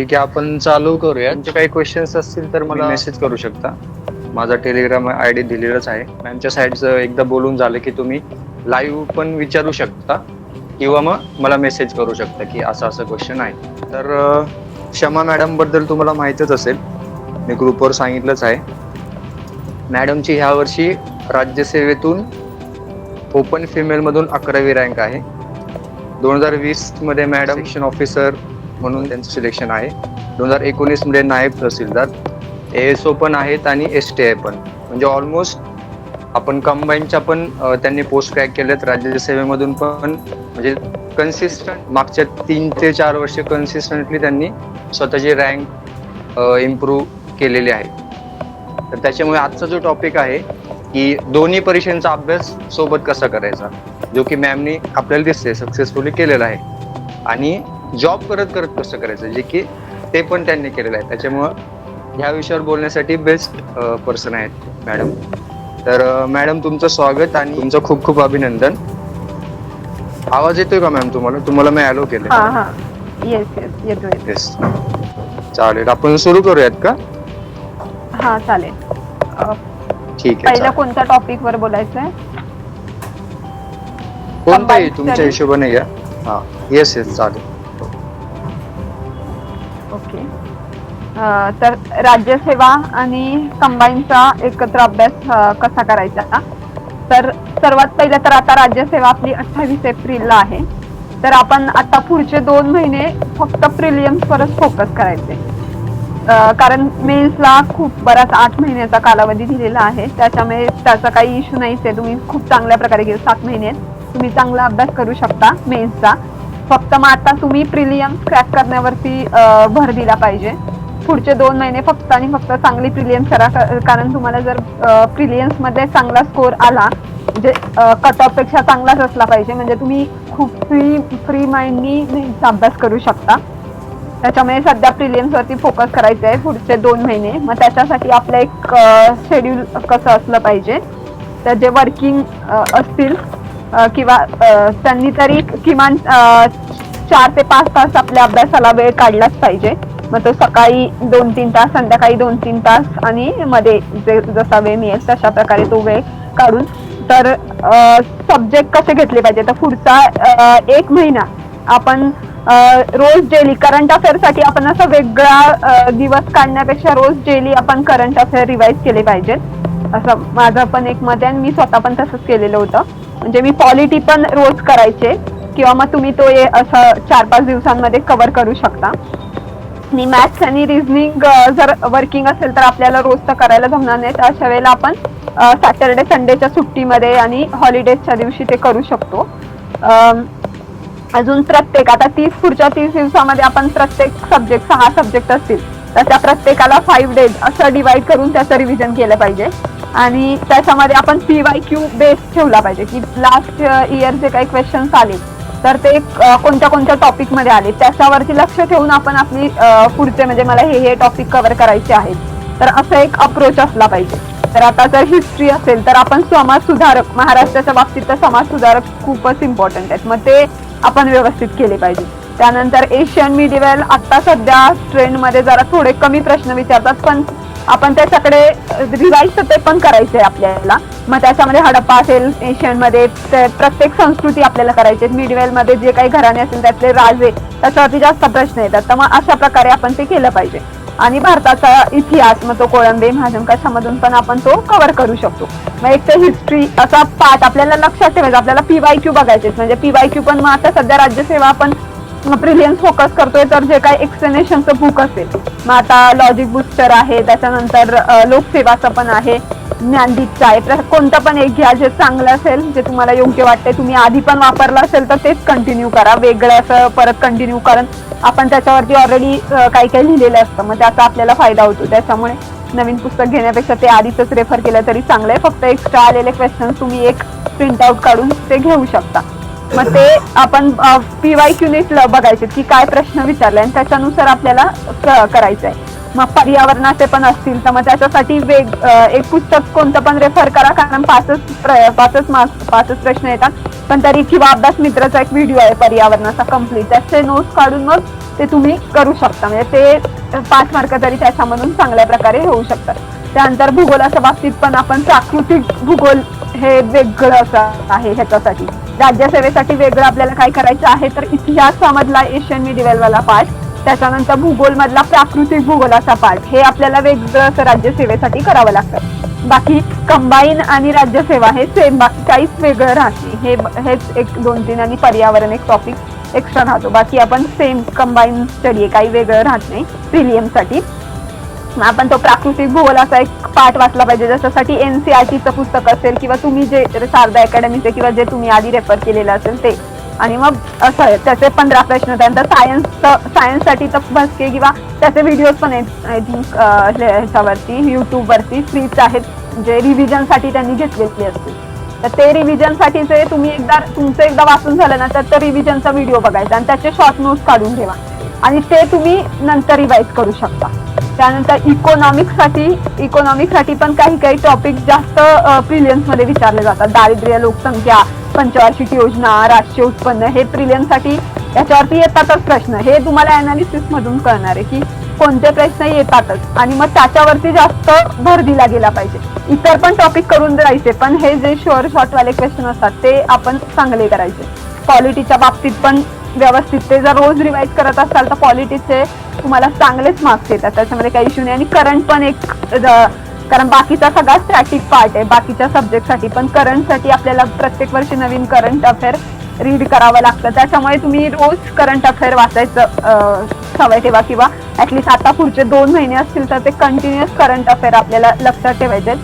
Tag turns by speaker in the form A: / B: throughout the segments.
A: ठीक आहे आपण चालू करूया तुमचे काही क्वेश्चन्स असतील तर मला मेसेज करू शकता. माझा टेलिग्राम आय डी दिलेलाच आहे. मॅमच्या साईडचं एकदा बोलून झालं की तुम्ही लाईव्ह पण विचारू शकता किंवा मग मला मेसेज करू शकता की असं असं क्वेश्चन आहे. तर क्षमा मॅडमबद्दल तुम्हाला माहीतच असेल. मी ग्रुपवर सांगितलंच आहे. मॅडमची ह्या वर्षी राज्यसेवेतून ओपन फिमेलमधून अकरावी रँक आहे. दोन हजार वीसमध्ये मॅडम ऑफिसर म्हणून त्यांचं सिलेक्शन आहे. दोन हजार एकोणीसमध्ये नायब तहसीलदार एस ओ पण आहेत आणि एस टी आय पण. म्हणजे ऑलमोस्ट आपण कंबाईनच्या पण त्यांनी पोस्ट क्रॅक केल्यात राज्यसेवेमधून पण म्हणजे कन्सिस्टंट मागच्या तीन ते चार वर्ष कन्सिस्टंटली त्यांनी स्वतःची रँक इम्प्रूव्ह केलेली आहे. तर त्याच्यामुळे आजचा जो टॉपिक आहे की दोन्ही परीक्षांचा अभ्यास सोबत कसा करायचा? जो की मॅमनी आपल्याला दिसते सक्सेसफुली केलेला आहे. आणि जॉब करत करत कसं करायचं? जे की ते पण त्यांनी केलेलं आहे. त्याच्यामुळं ह्या विषयावर बोलण्यासाठी बेस्ट पर्सन आहेत मॅडम. तर मॅडम तुमचं स्वागत आणि तुमचं खूप खूप अभिनंदन. आवाज येतोय का मॅम तुम्हाला? तुम्हाला मी अलो केलं
B: येस
A: चालेल. आपण सुरू करूयात का?
B: हा चालेल.
A: ठीक आहे.
B: कोणत्या टॉपिक वर बोलायचंय?
A: कोणताही तुमच्या. हिशोबाने घ्या हा. येस येस चालेल.
B: तर राज्यसेवा आणि कंबाईनचा एकत्र अभ्यास कसा करायचा? तर सर्वात पहिलं तर आता राज्यसेवा आपली अठ्ठावीस एप्रिलला आहे. तर आपण आता पुढचे दोन महिने फक्त प्रिलियम्सवरच फोकस करायचे. कारण मेन्सला खूप बराच आठ महिन्याचा कालावधी दिलेला आहे. त्याच्यामुळे त्याचा काही इश्यू नाहीच आहे तुम्ही खूप चांगल्या प्रकारे गेले. सात महिने तुम्ही चांगला अभ्यास करू शकता मेन्सचा फक्त मग आता तुम्ही प्रिलियम्स क्रॅक करण्यावरती भर दिला पाहिजे. पुढचे दोन महिने फक्त आणि फक्त चांगली प्रिलियन्स करा कारण तुम्हाला जर प्रिलियन्समध्ये चांगला स्कोर आला म्हणजे कट ऑफपेक्षा चांगलाच असला पाहिजे. म्हणजे तुम्ही खूप फ्री फ्री माइंडनी अभ्यास करू शकता. त्याच्यामुळे सध्या प्रिलियम्स वरती फोकस करायचं आहे पुढचे दोन महिने. मग त्याच्यासाठी आपलं एक शेड्यूल कसं असलं पाहिजे. तर जे वर्किंग असतील किंवा त्यांनी तरी किमान चार ते पाच तास आपल्या अभ्यासाला वेळ काढलाच पाहिजे. मग तो सकाळी दोन तीन तास संध्याकाळी दोन तीन तास आणि मध्ये जे जसा वेळ मिळेल तशा प्रकारे तो वेळ काढून तर सब्जेक्ट कसे घेतले पाहिजे? तर पुढचा एक महिना आपण रोज डेली करंट अफेअरसाठी आपण असं वेगळा दिवस काढण्यापेक्षा रोज डेली आपण करंट अफेअर रिवाइज केले पाहिजेत. असं माझं पण एक मत आहे आणि मी स्वतः पण तसंच केलेलं होतं. म्हणजे मी पॉलिटी पण रोज करायचे किंवा मग तुम्ही तो असं चार पाच दिवसांमध्ये कव्हर करू शकता. आणि मॅथ्स आणि रिझनिंग जर वर्किंग असेल तर आपल्याला रोज तर करायला जमणार नाही. तर अशा वेळेला आपण सॅटर्डे संडेच्या सुट्टीमध्ये आणि हॉलिडेजच्या दिवशी ते करू शकतो. अजून प्रत्येक आता तीस पुढच्या तीस दिवसामध्ये आपण प्रत्येक सब्जेक्ट सहा सब्जेक्ट असतील. तर त्या प्रत्येकाला फाईव्ह डेज असं डिवाइड करून त्याचं रिव्हिजन केलं पाहिजे. आणि त्याच्यामध्ये आपण पी वाय क्यू बेस ठेवला पाहिजे की लास्ट इयर जे काही क्वेश्चन्स आले तर ते कोणत्या कोणत्या टॉपिकमध्ये आले? त्याच्यावरती लक्ष ठेवून आपण आपली पुढचे म्हणजे मला हे हे टॉपिक कव्हर करायचे आहेत. तर असा एक अप्रोच असला पाहिजे. तर आता जर हिस्ट्री असेल तर आपण समाज सुधारक महाराष्ट्राच्या बाबतीत तर समाज सुधारक खूपच इम्पॉर्टंट आहेत. मग ते आपण व्यवस्थित केले पाहिजे. त्यानंतर एशियन मिडिवेल आता सध्या ट्रेंडमध्ये जरा थोडे कमी प्रश्न विचारतात पण आपण त्याच्याकडे रिवाईज ते पण करायचे आपल्याला. मग त्याच्यामध्ये हडप्पा असेल एशियनमध्ये प्रत्येक संस्कृती आपल्याला करायची मिडवेल मध्ये जे काही घराणे असेल त्यातले राजे त्याच्यावरती जास्त प्रश्न येतात तर मग अशा प्रकारे आपण ते केलं पाहिजे. आणि भारताचा इतिहास मग तो कोळंबे महाजन कशामधून पण आपण तो कव्हर करू शकतो. मग एक तर हिस्ट्री असा पार्ट आपल्याला लक्षात ठेवायचा. आपल्याला पीवाय क्यू बघायचे म्हणजे पीवाय क्यू पण मग आता सध्या राज्यसेवा आपण ब्रिलियन्स फोकस करतोय तर जे काही एक्सप्लेनेशनचं बुक असेल. मग आता लॉजिक बुस्टर आहे त्याच्यानंतर लोकसेवाचं पण आहे ज्ञानदीपचं आहे. तर कोणतं पण एक घ्या जे चांगलं असेल जे तुम्हाला योग्य वाटते तुम्ही आधी पण वापरलं असेल तर तेच कंटिन्यू करा. वेगळं असं परत कंटिन्यू कारण आपण त्याच्यावरती ऑलरेडी काही काही लिहिलेलं असतं. मग त्याचा आपल्याला फायदा होतो. त्याच्यामुळे नवीन पुस्तक घेण्यापेक्षा ते आधीच रेफर केलं तरी चांगलं आहे. फक्त एक्स्ट्रा आलेले क्वेश्चन तुम्ही एक प्रिंट आउट काढून ते घेऊ शकता. मग ते आपण पीवाय क्यूनेट बघायचे की काय प्रश्न विचारले आणि त्याच्यानुसार आपल्याला करायचं आहे मग पर्यावरणाचे पण असतील तर मग त्याच्यासाठी वेग एक पुस्तक कोणतं पण रेफर करा कारण पाचच प्र- पाचच मार्क्स पाचच प्रश्न येतात. पण तरी किंवा अभ्यास मित्राचा एक व्हिडिओ आहे पर्यावरणाचा कंप्लीट त्याचे नोट्स काढून मग ते तुम्ही करू शकता. म्हणजे ते पाच मार्क तरी त्याच्यामधून चांगल्या प्रकारे होऊ शकतात. त्यानंतर भूगोलाच्या बाबतीत पण आपण प्राकृतिक भूगोल हे वेगळं असं आहे ह्याच्यासाठी. राज्यसेवेसाठी वेगळं आपल्याला काय करायचं आहे तर इतिहासामधला एशियन मिडिवेलवाला पाठ त्याच्यानंतर भूगोलमधला प्राकृतिक भूगोलाचा पाठ हे आपल्याला वेगळं असं राज्यसेवेसाठी करावं लागतं. बाकी कंबाईन आणि राज्यसेवा हे सेम काहीच वेगळं राहत नाही. हे हेच एक दोन तीन आणि पर्यावरण एक टॉपिक एक्स्ट्रा राहतो. बाकी आपण सेम कंबाईन स्टडी आहे काही वेगळं राहत नाही. प्रिलियमसाठी आपण तो प्राकृतिक भूगोलाचा एक पाठ वाचला पाहिजे जशासाठी एनसीआरटीचं पुस्तक असेल किंवा तुम्ही जे शारदा अकॅडमीचे किंवा जे तुम्ही आधी रेफर केलेलं असेल ते. आणि मग असं आहे त्याचे पंधरा प्रश्न त्यानंतर सायन्स सायन्ससाठी तर बसके किंवा त्याचे व्हिडिओज पण आहेत आय थिंक ह्याच्यावरती यूट्यूबवरती फ्रीच आहेत जे रिव्हिजनसाठी त्यांनी घेतलेले असतील. तर ते रिव्हिजनसाठीचे तुम्ही एकदा तुमचं एकदा वाचून झालं ना तर रिव्हिजनचा व्हिडिओ बघायचा आणि त्याचे शॉर्ट नोट्स काढून ठेवा. आणि ते तुम्ही नंतर रिवाईज करू शकता. त्यानंतर इकॉनॉमिक्ससाठी साठी पण काही काही टॉपिक जास्त प्रिलियन्समध्ये विचारले जातात. दारिद्र्य लोकसंख्या पंचवार्षिक योजना राष्ट्रीय उत्पन्न हे प्रिलियन्ससाठी याच्यावरती येतातच प्रश्न. हे तुम्हाला अनालिसिसमधून कळणार आहे की कोणते प्रश्न येतातच. आणि मग त्याच्यावरती जास्त भर दिला गेला पाहिजे. इतर पण टॉपिक करून जायचे पण हे जे शॉर्ट शॉर्ट वाले क्वेश्चन असतात ते आपण चांगले करायचे. क्वालिटीच्या बाबतीत पण व्यवस्थित ते जर रोज रिवाईज करत असाल तर पॉलिटिक्सचे तुम्हाला चांगलेच मार्क्स येतात. त्याच्यामध्ये काही इश्यू नाही. आणि करंट पण एक कारण बाकीचा सगळा स्टॅटिक पार्ट आहे. बाकीच्या सब्जेक्टसाठी पण करंटसाठी आपल्याला प्रत्येक वर्षी नवीन करंट अफेअर रीड करावं लागतं. त्याच्यामुळे तुम्ही रोज करंट अफेअर वाचायचं सवय ठेवा. किंवा ऍटलिस्ट आता पुढचे दोन महिने असतील तर ते कंटिन्युअस करंट अफेअर आपल्याला लक्षात ठेवायचे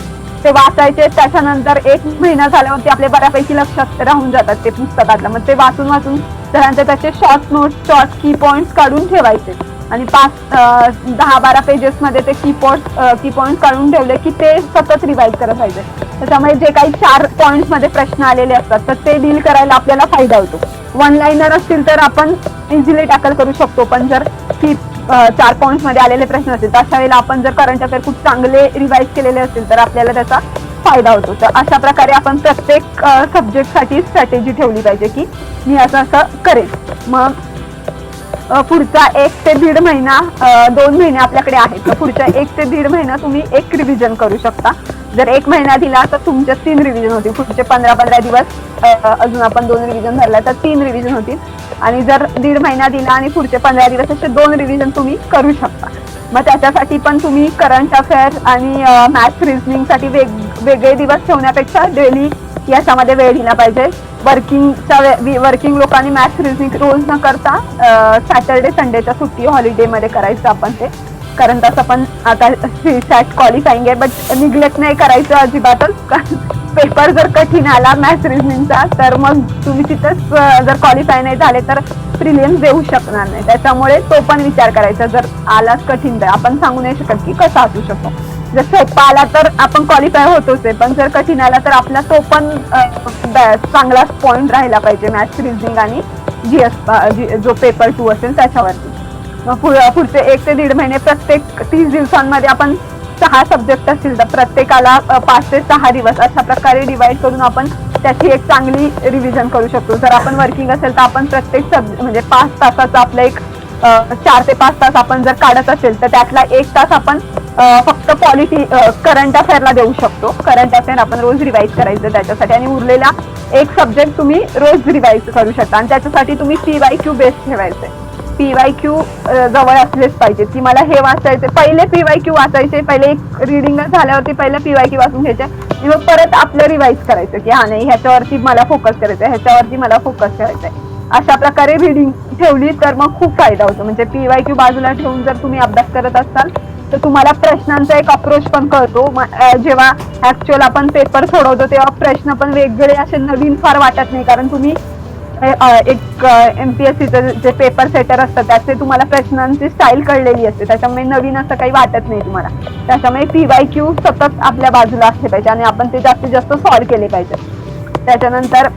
B: ते वाचायचे त्याच्यानंतर एक महिना झाल्यावरती आपले बऱ्यापैकी लक्षात राहून जातात ते पुस्तकातलं. मग ते वाचून वाचून त्यानंतर त्याचे short notes short key points काढून ठेवायचे. आणि पाच दहा बारा पेजेस मध्ये ते की पॉइंट की पॉइंट काढून ठेवले की ते सतत रिवाईज करत राहायचे. त्याच्यामुळे जे काही चार पॉइंट्समध्ये प्रश्न आलेले असतात तर ते डील करायला आपल्याला फायदा होतो. वन लाईनर असतील तर आपण इझिली टॅकल करू शकतो पण जर की चार पॉइंट्समध्ये आलेले प्रश्न असतील तर अशा वेळेला आपण जर करंट अफेअर खूप चांगले रिवाईज केलेले असतील तर आपल्याला त्याचा फायदा होतो. तर अशा प्रकारे आपण प्रत्येक सब्जेक्टसाठी स्ट्रॅटेजी ठेवली पाहिजे की मी असं असं करेल. मग पुढचा एक ते दीड महिना दोन महिने आपल्याकडे आहेत. तर पुढच्या एक ते दीड महिना तुम्ही एक रिव्हिजन करू शकता. जर एक महिना दिला तर तुमच्या तीन रिव्हिजन होतील. पुढचे पंधरा पंधरा दिवस अजून आपण दोन रिव्हिजन धरला तर तीन रिव्हिजन होतील. आणि जर दीड महिना दिला आणि पुढचे पंधरा दिवस असे दोन रिव्हिजन तुम्ही करू शकता. मग त्याच्यासाठी पण तुम्ही करंट अफेअर आणि मॅथ्स रिझनिंगसाठी वेग वेगळे दिवस ठेवण्यापेक्षा डेली याच्यामध्ये वेळ दिला पाहिजे. वर्किंगच्या वर्किंग लोकांनी मॅथ्स रिझनिंग रोज न करता सॅटर्डे संडेच्या सुट्टी हॉलिडेमध्ये करायचं आपण ते. कारण तसं पण आता सॅट क्वालिफाईंग आहे बट निग्लेक्ट नाही करायचं अजिबातच. पेपर जर कठीण आला मॅथ्स रिझनिंगचा तर मग तुम्ही तिथंच जर क्वालिफाय नाही झाले तर प्रिलियम्स देऊ शकणार नाही. त्याच्यामुळे तो पण विचार करायचा जर आलाच कठीण तर. आपण सांगू नाही शकत की कसा असू शकतो. जर सोपा आला तर आपण क्वालिफाय होतोच आहे पण जर कठीण आला तर आपला तो पण चांगलाच पॉईंट राहिला पाहिजे मॅथ्स रिझनिंग आणि जीएस जो पेपर टू असेल त्याच्यावरती. मग पुढचे एक ते दीड महिने प्रत्येक तीस दिवसांमध्ये आपण सहा सब्जेक्ट असतील तर प्रत्येकाला पाच ते सहा दिवस अशा प्रकारे डिवाइड करून आपण त्याची एक चांगली रिव्हिजन करू शकतो. जर आपण वर्किंग असेल तर आपण प्रत्येक सब म्हणजे पाच तासाचा आपला एक चार ते पाच तास आपण जर काढत असेल तर त्यातला एक तास आपण फक्त पॉलिटी करंट अफेअरला देऊ शकतो. करंट अफेअर आपण रोज रिवाईज करायचं त्याच्यासाठी आणि उरलेला एक सब्जेक्ट तुम्ही रोज रिवाईज करू शकता. आणि त्याच्यासाठी तुम्ही सी वाय क्यू बेस्ट ठेवायचे पी वाय क्यू जवळ असलेच पाहिजे. की मला हे वाचायचे पहिले पी वाय क्यू वाचायचे पहिले एक रिडिंग झाल्यावरती पहिले पी वाय क्यू वाचून घ्यायचे. मग परत आपलं रिवाईज करायचं की हा नाही ह्याच्यावरती मला फोकस करायचं ह्याच्यावरती मला फोकस करायचंय. अशा प्रकारे रिडिंग ठेवली तर मग खूप फायदा होतो. म्हणजे पी वाय क्यू बाजूला ठेवून जर तुम्ही अभ्यास करत असाल तर तुम्हाला प्रश्नांचा एक अप्रोच पण कळतो. जेव्हा ऍक्च्युअल आपण पेपर सोडवतो तेव्हा प्रश्न पण वेगवेगळे असे नवीन फार वाटत नाही. कारण तुम्ही एक एम पी एस सीचं जे पेपर सेटर असतं त्याचे तुम्हाला प्रश्नांची स्टाईल कळलेली असते. त्याच्यामुळे नवीन असं काही वाटत नाही तुम्हाला. त्याच्यामुळे पी वाय क्यू सतत आपल्या बाजूला असले पाहिजे आणि आपण ते जास्तीत जास्त सॉल्व्ह केले पाहिजे. त्याच्यानंतर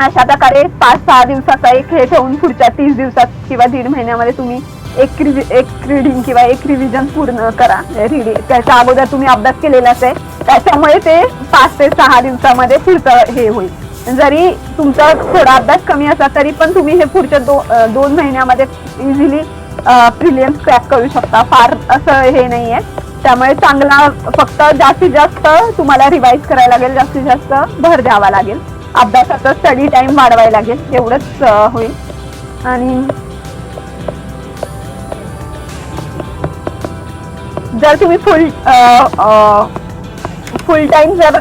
B: अशा प्रकारे पाच सहा दिवसाचा एक हे ठेवून पुढच्या तीस दिवसात किंवा दीड महिन्यामध्ये तुम्ही एक रिवि एक रिडिंग किंवा एक रिव्हिजन पूर्ण करा. म्हणजे रिडिंग त्याच्या अगोदर तुम्ही अभ्यास केलेला असेल त्याच्यामुळे ते पाच ते सहा दिवसामध्ये पुढचं हे होईल. जरी तुमचा थोडा अभ्यास कमी असला तरी पण तुम्ही हे पुढच्या दो, दोन महिन्यामध्ये इझिली प्रिलियम्स क्रॅक करू शकता. फार असं हे नाहीये. त्यामुळे चांगला फक्त जास्तीत जास्त तुम्हाला रिवाईज करायला लागेल जास्तीत जास्त भर द्यावा लागेल. अभ्यासाचा स्टडी टाइम वाढवायला लागेल एवढंच होईल. आणि जर तुम्ही फुल फुल टाइम जर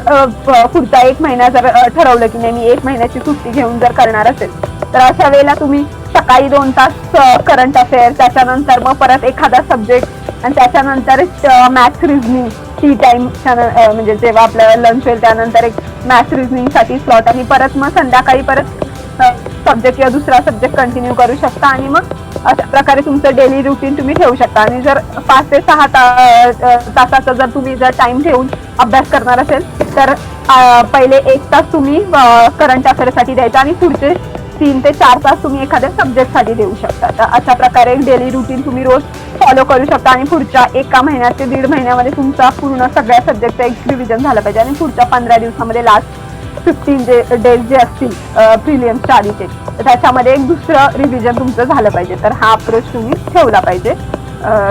B: पुढचा एक महिना जर ठरवलं की नाही मी एक महिन्याची सुट्टी घेऊन जर करणार असेल तर अशा वेळेला तुम्ही सकाळी दोन तास करंट अफेअर त्याच्यानंतर मग परत एखादा सब्जेक्ट आणि त्याच्यानंतर मॅथ्स रिझनिंग टी टाइम म्हणजे जेव्हा आपल्याला लंच होईल त्यानंतर एक मॅथ्स रिझनिंगसाठी स्लॉट आणि परत मग संध्याकाळी परत सब्जेक्ट किंवा दुसरा सब्जेक्ट कंटिन्यू करू शकता आणि मग अशा प्रकारे तुमचं डेली रुटीन तुम्ही ठेवू शकता. आणि जर पाच ते सहा तासाचा जर तुम्ही जर टाइम ठेवून अभ्यास करणार असेल तर पहिले एक तास तुम्ही करंट अफेअरसाठी द्यायचा आणि पुढचे तीन ते चार तास तुम्ही एखाद्या सब्जेक्टसाठी देऊ शकता. तर अशा प्रकारे डेली रुटीन तुम्ही रोज फॉलो करू शकता आणि पुढच्या एका महिन्यात ते दीड महिन्यामध्ये तुमचा पूर्ण सगळ्या सब्जेक्टचं एक रिव्हिजन झालं पाहिजे. आणि पुढच्या पंधरा दिवसामध्ये लास्ट फिफ्टीन जे डेज जे असतील प्रिलियम्सच्या आधीचे तर त्याच्यामध्ये एक दुसरं रिव्हिजन तुमचं झालं पाहिजे. तर हा अप्रोच तुम्ही ठेवला पाहिजे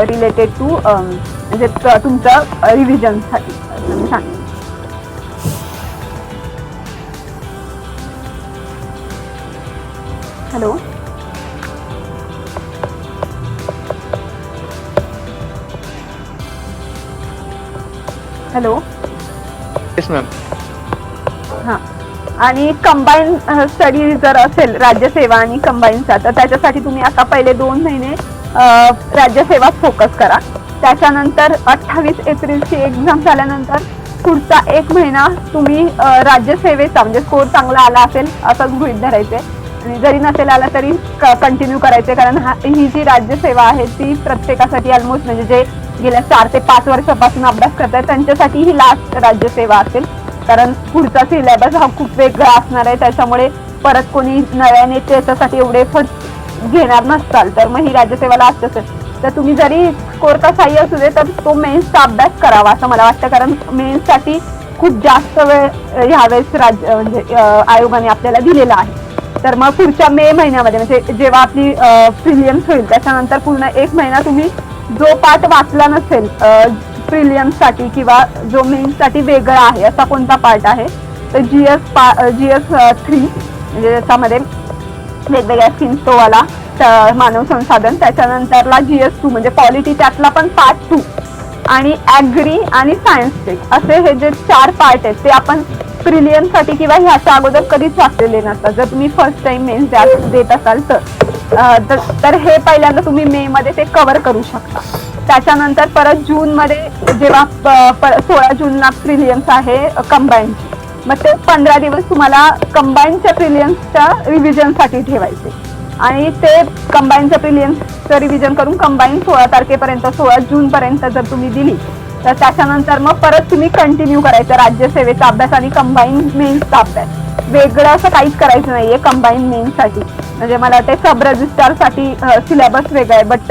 B: रिलेटेड टू म्हणजे तुमचं रिव्हिजनसाठी हॅलो? हॅलो?
A: येस मॅम
B: हा. आणि कंबाईन स्टडी जर असेल राज्यसेवा आणि कंबाईनचा तर त्याच्यासाठी तुम्ही आता पहिले दोन महिने राज्यसेवा फोकस करा. त्याच्यानंतर अठ्ठावीस एप्रिलची एक्झाम झाल्यानंतर पुढचा एक महिना तुम्ही राज्यसेवेचा म्हणजे स्कोर चांगला आला असेल असंच गृहित धरायचे. आणि जरी नसेल आला तरी कंटिन्यू करायचे कारण हा ही जी राज्यसेवा आहे ती प्रत्येकासाठी ऑलमोस्ट म्हणजे जे गेल्या चार ते पाच वर्षापासून अभ्यास करतात त्यांच्यासाठी ही लास्ट राज्यसेवा असेल. कारण पुढचा सिलेबस हा खूप वेगळा असणार आहे. त्याच्यामुळे परत कोणी नव्याने त्याच्यासाठी एवढे फट घेणार नसताल. तर मग ही राज्यसेवाला असते असेल तर तुम्ही जरी स्कोर कसाही असू दे तर तो मेन्सचा अभ्यास करावा असं मला वाटतं. कारण मेन्ससाठी खूप जास्त वेळ ह्यावेळेस राज्य म्हणजे आयोगाने आपल्याला दिलेला आहे. तर मग पुढच्या मे महिन्यामध्ये म्हणजे जेव्हा आपली प्रिलियम्स होईल त्याच्यानंतर पूर्ण एक महिना तुम्ही जो पाठ वाचला नसेल प्रिलियमसाठी किंवा जो मेन्ससाठी वेगळा आहे असा कोणता पार्ट आहे? तर जीएस जीएस थ्री म्हणजे त्याच्यामध्ये वेगवेगळ्या स्कीम्स तो मानव संसाधन. त्याच्यानंतरला जीएस टू म्हणजे पॉलिटी त्यातला पण पार्ट टू आणि ॲग्री आणि सायन्सचे असे हे जे चार पार्ट आहेत ते आपण प्रिलियमसाठी किंवा ह्याच्या अगोदर कधीच वाचलेले नसतात. जर तुम्ही फर्स्ट टाइम मेन्स देत असाल तर तर- तर हे पहिल्यांदा तुम्ही मे मध्ये ते कव्हर करू शकता. त्याच्यानंतर परत जून मध्ये जेव्हा प- सोळा जूनला प्रिलियम्स आहे कंबाईन मग ते पंधरा दिवस तुम्हाला कंबाईनच्या प्रिलियम्सच्या रिव्हिजनसाठी ठेवायचे. आणि ते कंबाईनचं प्रिलियम्सचं रिव्हिजन करून कंबाईन सोळा तारखेपर्यंत सोळा जूनपर्यंत जर तुम्ही दिली तर त्याच्यानंतर मग परत तुम्ही कंटिन्यू करायचं. राज्यसेवेचा अभ्यास आणि कंबाईन मेन्सचा अभ्यास. वेगळं असं काहीच करायचं नाहीये कंबाईन मेन्ससाठी म्हणजे मला वाटतं सब रजिस्ट्रारसाठी सिलेबस वेगळा आहे. But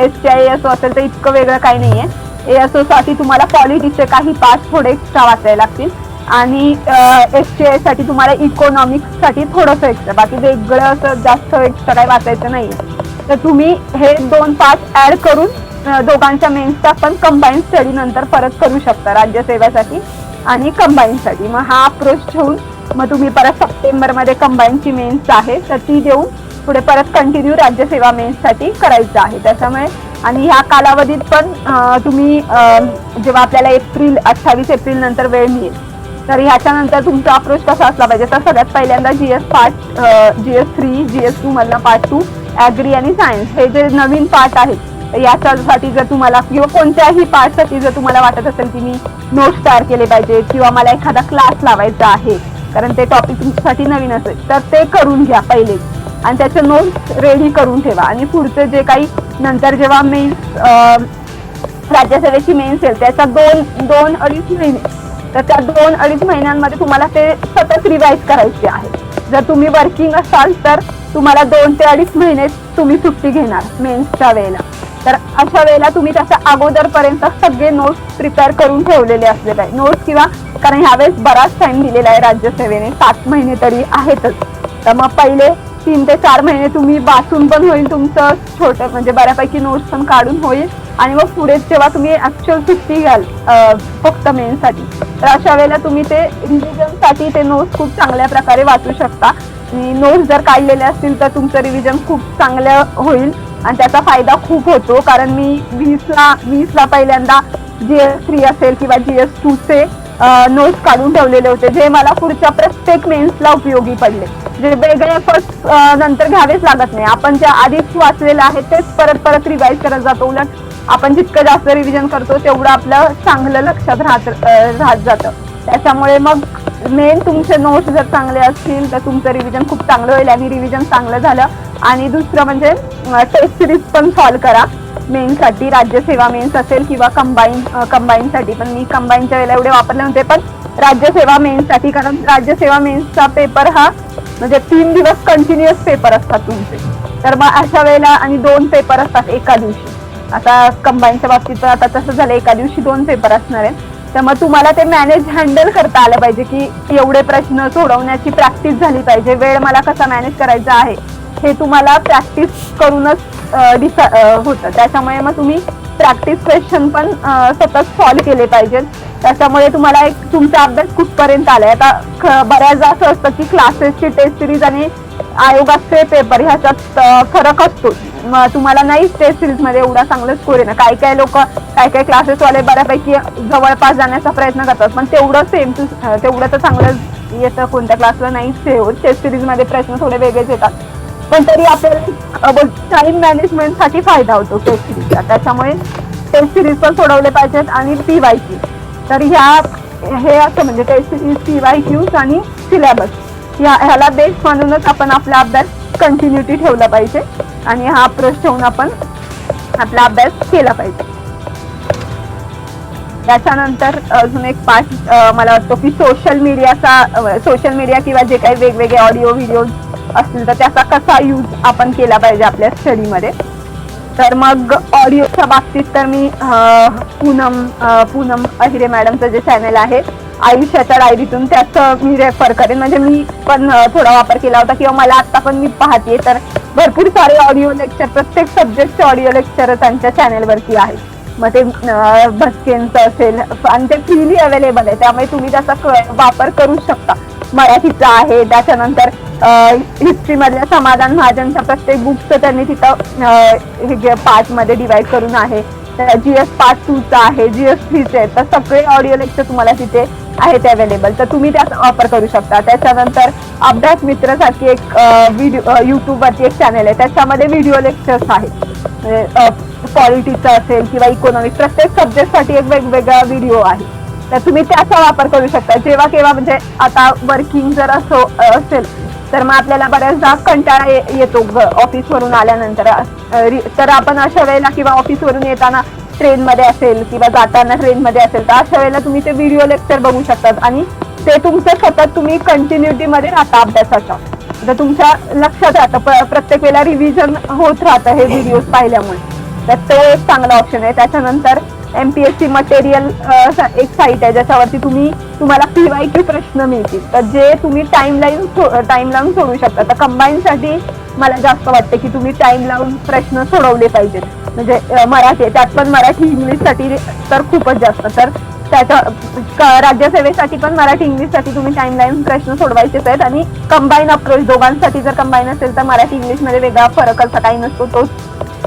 B: S T I S असेल तर इतकं वेगळं काही नाहीये. ए साठी तुम्हाला पॉलिटिक्सचे काही पार्ट थोडे एक्स्ट्रा वाचायला लागतील. आणि एस टी आयसाठी तुम्हाला इकॉनॉमिक्ससाठी थोडंसं एक्स्ट्रा बाकी वेगळं असं जास्त एक्स्ट्रा काही वाचायचं नाहीये. तर तुम्ही हे दोन पार्ट ऍड करून दोघांच्या मेन्सचा पण कंबाईन स्टडी नंतर परत करू शकता राज्यसेवेसाठी आणि कंबाईनसाठी मग हा अप्रोच ठेवून मग तुम्ही परत सप्टेंबरमध्ये कंबाईनची मेन्स आहे तर ती देऊन पुढे परत कंटिन्यू राज्यसेवा मेन्ससाठी करायचं आहे. त्याच्यामुळे आणि ह्या कालावधीत पण तुम्ही जेव्हा आपल्याला एप्रिल अठ्ठावीस एप्रिल नंतर वेळ मिळेल तर ह्याच्यानंतर तुमचा अप्रोच कसा असला पाहिजे? तर सगळ्यात पहिल्यांदा GS part GS three G S two मधला पार्ट टू ॲग्री आणि सायन्स हे जे नवीन पार्ट आहेत याच्यासाठी जर तुम्हाला किंवा कोणत्याही पार्टसाठी जर तुम्हाला वाटत असेल की मी नोट्स तयार केले पाहिजे किंवा मला एखादा क्लास लावायचा आहे कारण ते टॉपिक तुमच्यासाठी नवीन असेल. तर ते करून घ्या पहिले. आणि त्याचे नोट्स रेडी करून ठेवा. आणि पुढचे जे काही नंतर जेव्हा मेन्स राज्यसभेची मेन्स येईल त्याच्या दोन दोन अडीच महिने तर त्या दोन अडीच महिन्यांमध्ये तुम्हाला ते सतत रिवाईज करायचे आहे. जर तुम्ही वर्किंग असाल तर तुम्हाला दोन ते अडीच महिने तुम्ही सुट्टी घेणार मेन्सच्या वेळेला. तर अशा वेळेला तुम्ही त्याच्या अगोदरपर्यंत सगळे नोट्स प्रिपेअर करून ठेवलेले असले पाहिजे. नोट्स किंवा कारण ह्यावेळेस बराच टाइम दिलेला आहे राज्यसेवेने. सात महिने तरी आहेतच. तर मग पहिले तीन ते चार महिने तुम्ही वाचून पण होईल तुमचं छोटं म्हणजे बऱ्यापैकी नोट्स पण काढून होईल. आणि मग पुढे जेव्हा तुम्ही ऍक्च्युअल सुट्टी घ्याल फक्त मेनसाठी तर अशा वेळेला तुम्ही ते रिव्हिजनसाठी ते नोट्स खूप चांगल्या प्रकारे वाचू शकता. आणि नोट्स जर काढलेले असतील तर तुमचं रिव्हिजन खूप चांगलं होईल. आणि त्याचा फायदा खूप होतो. कारण मी वीसला वीसला पहिल्यांदा जी एस थ्री असेल किंवा जी एस टूचे नोट्स काढून ठेवलेले होते जे मला पुढच्या प्रत्येक मेन्सला उपयोगी पडले. जे वेगळे फर्स्ट नंतर घ्यावेच लागत नाही. आपण ज्या आधीच वाचलेलं आहे तेच परत परत रिवाईज करत जातो. उलट आपण जितकं जास्त रिव्हिजन करतो तेवढं आपलं चांगलं लक्षात राहत राहत जातं. त्याच्यामुळे मग मेन तुमचे नोट्स जर चांगले असतील तर तुमचं रिव्हिजन खूप चांगलं होईल आणि रिव्हिजन चांगलं झालं. आणि दुसरं म्हणजे टेस्ट सिरीज पण सॉल्व करा. मेन्ससाठी राज्यसेवा मेन्स असेल किंवा कंबाईन कंबाईनसाठी पण मी कंबाईनच्या वेळेला एवढे वापरले नव्हते पण राज्यसेवा मेन्ससाठी कारण राज्यसेवा मेन्सचा पेपर हा म्हणजे तीन दिवस कंटिन्युअस पेपर असतात तुमचे. तर मग अशा वेळेला आणि दोन पेपर असतात एका दिवशी. आता कंबाईनच्या बाबतीत आता तसं झालं एका दिवशी दोन पेपर असणार आहेत. तर मग तुम्हाला ते मॅनेज हँडल करता आलं पाहिजे की एवढे प्रश्न सोडवण्याची प्रॅक्टिस झाली पाहिजे. वेळ मला कसा मॅनेज करायचा आहे हे तुम्हाला प्रॅक्टिस करूनच डिसा होतं. त्याच्यामुळे मग तुम्ही प्रॅक्टिस क्वेश्चन पण सतत सॉल्व केले पाहिजेत त्याच्यामुळे तुम्हाला एक तुमचा अभ्यास कुठपर्यंत आलाय? आता बऱ्याचदा असं असतं की क्लासेसची टेस्ट सिरीज आणि आयोगाचे पेपर ह्याच्यात फरक असतो मग तुम्हाला नाही टेस्ट सिरीजमध्ये एवढा चांगलं स्कोर आहे ना काही काही लोक काही काही क्लासेस वाले बऱ्यापैकी जवळपास जाण्याचा प्रयत्न करतात. पण तेवढं सेम टू तेवढं तर चांगलं येतं. कोणत्या क्लासला नाही होत टेस्ट सिरीजमध्ये प्रश्न थोडे वेगळेच येतात. पण तरी आपल्याला टाइम मॅनेजमेंटसाठी फायदा होतो टेस्ट सिरीजचा त्याच्यामुळे टेस्ट सिरीज पण सोडवले पाहिजेत आणि पी वाय क्यू तर ह्या हे असं म्हणजे test series P Y Qs आणि सिलेबस या ह्याला बेस म्हणूनच आपण आपला अभ्यास कंटिन्युटी ठेवला पाहिजे. आणि हा अप्रोच ठेवून आपण आपला अभ्यास केला पाहिजे. त्याच्यानंतर अजून एक पार्ट मला वाटतो की सोशल मीडियाचा सोशल मीडिया किंवा जे काही वेगवेगळे ऑडिओ व्हिडिओ असतील तर त्याचा कसा यूज आपण केला पाहिजे आपल्या स्टडीमध्ये तर मग ऑडिओच्या बाबतीत तर मी पूनम पूनम अहिरे मॅडमचं जे चॅनल आहे आयुष्याच्या डायरीतून त्याचं मी रेफर करेन. म्हणजे मी पण थोडा वापर केला होता किंवा मला आता पण मी पाहते तर भरपूर सारे ऑडिओ लेक्चर प्रत्येक सब्जेक्टचे ऑडिओ लेक्चर त्यांच्या चॅनेलवरती आहेत. मग ते भटकेंचं असेल आणि ते फ्रीली अवेलेबल आहे. त्यामुळे तुम्ही त्याचा वापर करू शकता. मराठीचा आहे त्याच्यानंतर हिस्ट्रीमधल्या समाधान महाजनच्या प्रत्येक बुकचं त्यांनी तिथं हे पार्ट डिवाइड करून आहे. जी एस पार्ट टूचा आहे जी एस थ्रीचे आहे. तर सगळे ऑडिओ लेक्चर तुम्हाला तिथे आहेत अवेलेबल तर तुम्ही त्याचा वापर करू शकता. त्याच्यानंतर अभ्यास मित्रासाठी एक व्हिडिओ युट्यूबवरती एक चॅनल आहे. त्याच्यामध्ये व्हिडिओ लेक्चर्स आहेत. म्हणजे, क्वालिटीचा असेल किंवा इकॉनॉमिक्स प्रत्येक सब्जेक्टसाठी एक वेगवेगळा व्हिडिओ आहे. तर तुम्ही त्याचा वापर करू शकता. जेव्हा केव्हा म्हणजे आता वर्किंग जर असो असेल तर मग आपल्याला बऱ्याचदा कंटाळा येतो ऑफिसवरून आल्यानंतर. तर आपण अशा वेळेला किंवा ऑफिसवरून येताना ट्रेन मध्ये असेल किंवा जाताना ट्रेन मध्ये असेल तर अशा वेळेला तुम्ही ते व्हिडिओ लेक्चर बघू शकतात आणि ते तुमचं सतत तुम्ही कंटिन्युटी मध्ये राहता अभ्यासाच्या. तर तुमच्या लक्षात राहतं. प्रत्येक वेळेला रिव्हिजन होत राहतं हे व्हिडिओ पाहिल्यामुळे. तर तो एक चांगला ऑप्शन आहे. त्याच्यानंतर एमपीएससी मटेरियल एक साईट आहे ज्याच्यावरती तुम्ही तुम्हाला पीवायक्यू प्रश्न मिळतील. तर जे तुम्ही टाइम लाईन टाइम लावून सोडू शकता. तर कंबाईन साठी मला जास्त वाटते की तुम्ही टाइम लावून प्रश्न सोडवले पाहिजेत. म्हणजे मराठी त्यात पण मराठी इंग्लिशसाठी तर खूपच जास्त. तर त्याच्या राज्यसेवेसाठी पण मराठी इंग्लिशसाठी तुम्ही टाइम लाईन प्रश्न सोडवायचेच आहेत. आणि कंबाईन अप्रोच दोघांसाठी जर कंबाईन असेल तर मराठी इंग्लिशमध्ये वेगळा फरक असा काही नसतो. तोच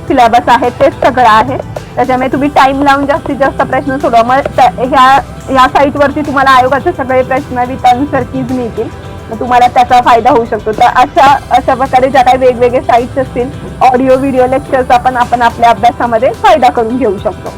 B: सिलेबस आहे तेच सगळं आहे. त्याच्यामुळे तुम्ही टाइम लावून जास्तीत जास्त प्रश्न सोडवा. मग ह्या ह्या साईट वरती तुम्हाला आयोगाचे सगळे प्रश्न विथ मिळतील. मग तुम्हाला त्याचा फायदा होऊ शकतो. तर अशा अशा प्रकारे ज्या काही वेगवेगळे साईट्स असतील ऑडिओ व्हिडिओ लेक्चर्स आपण आपण आपल्या अभ्यासामध्ये फायदा करून घेऊ शकतो.